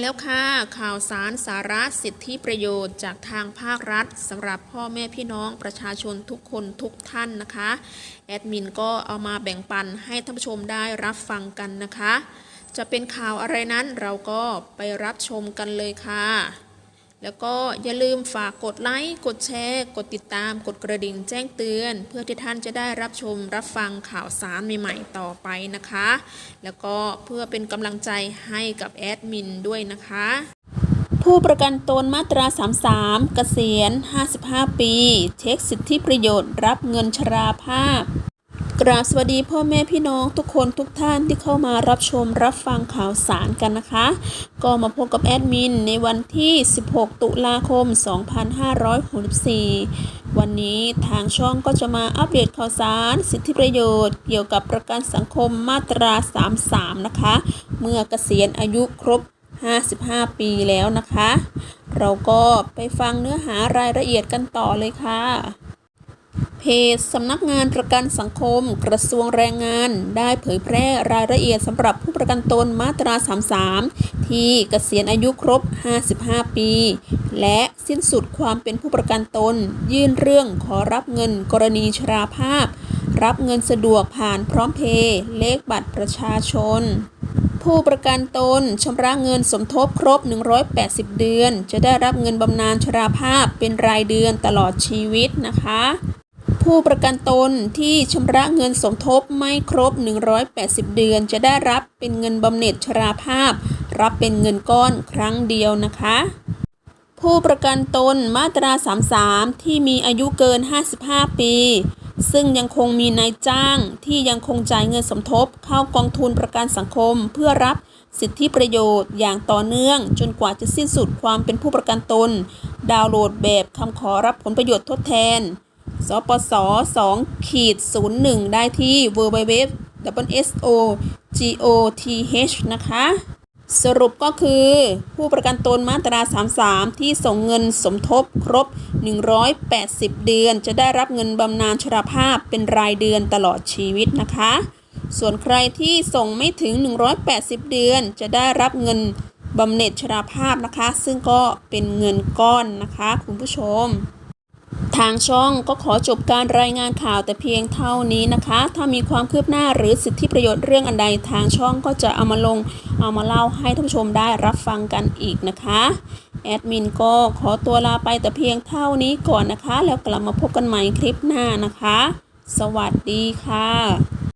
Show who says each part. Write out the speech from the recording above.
Speaker 1: แล้วค่ะ ข่าวสารสาระสิทธิประโยชน์จากทางภาครัฐสำหรับพ่อแม่พี่น้องประชาชนทุกคนทุกท่านนะคะ แอดมินก็เอามาแบ่งปันให้ท่านผู้ชมได้รับฟังกันนะคะ จะเป็นข่าวอะไรนั้นเราก็ไปรับชมกันเลยค่ะ แล้วก็อย่าลืมฝากกดไลค์ กดแชร์ กดติดตาม กดกระดิ่งแจ้งเตือน เพื่อที่ท่านจะได้รับชมรับฟังข่าวสารใหม่ๆต่อไปนะคะ แล้วก็เพื่อเป็นกำลังใจให้กับแอดมินด้วยนะคะ ผู้ประกันตนมาตรา 33 เกษียณ 55 ปี เช็คสิทธิประโยชน์ รับเงินชราภาพ กราบสวัสดีพ่อแม่พี่น้องทุกคนทุกท่านที่เข้ามารับชมรับฟังข่าวสารกันนะคะ ก็มาพบกับแอดมินในวันที่ 16 ตุลาคม 2564 วันนี้ทางช่องก็จะมาอัปเดตข่าวสาร สิทธิประโยชน์ เกี่ยวกับประกันสังคมมาตรา 33 นะคะ เมื่อเกษียณอายุครบ 55 ปีแล้วนะคะ เราก็ไปฟังเนื้อหารายละเอียดกันต่อเลยค่ะ เพจสำนักงานประกันสังคม กระทรวงแรงงาน ได้เผยแพร่รายละเอียดสำหรับผู้ประกันตนมาตรา 33 ที่เกษียณอายุครบ 55 ปี และสิ้นสุดความเป็นผู้ประกันตน ยื่นเรื่องขอรับเงินกรณีชราภาพ รับเงินสะดวกผ่านพร้อมเพย์เลขบัตรประชาชนผู้ประกันตนชำระเงินสมทบครบ 180 เดือน จะได้รับเงินบำนาญชราภาพเป็นรายเดือนตลอดชีวิตนะคะ ผู้ประกันตนที่ชำระเงินสมทบไม่ครบ 180 เดือน จะได้รับเป็นเงินบำเหน็จชราภาพ รับเป็นเงินก้อนครั้งเดียวนะคะ ผู้ประกันตนมาตรา 33 ที่มีอายุเกิน 55 ปี ซึ่งยังคงมีนายจ้างที่ยังคงจ่ายเงินสมทบ เข้ากองทุนประกันสังคมเพื่อรับสิทธิประโยชน์อย่างต่อเนื่อง จนกว่าจะสิ้นสุดความเป็นผู้ประกันตน ดาวน์โหลดแบบคำขอรับผลประโยชน์ทดแทน สปส2ขีด01 ได้ที่ www s o g o t h นะคะ สรุปก็คือผู้ประกันตนมาตรา 33 ที่ส่งเงินสมทบครบ 180 เดือน จะได้รับเงินบำนาญชราภาพเป็นรายเดือนตลอดชีวิตนะคะ ส่วนใครที่ส่งไม่ถึง 180 เดือน จะได้รับเงินบำเหน็จชราภาพนะคะ ซึ่งก็เป็นเงินก้อนนะคะ คุณผู้ชม ทางช่องก็ขอจบการรายงานข่าวแต่เพียงเท่านี้นะคะ ถ้ามีความคืบหน้าหรือสิทธิประโยชน์เรื่องอันใดทางช่องก็จะเอามาลงเอามาเล่าให้ท่านผู้ชมได้รับฟังกันอีกนะคะแอดมินก็ขอตัวลาไปแต่เพียงเท่านี้ก่อนนะคะ แล้วกลับมาพบกันใหม่คลิปหน้านะคะ สวัสดีค่ะ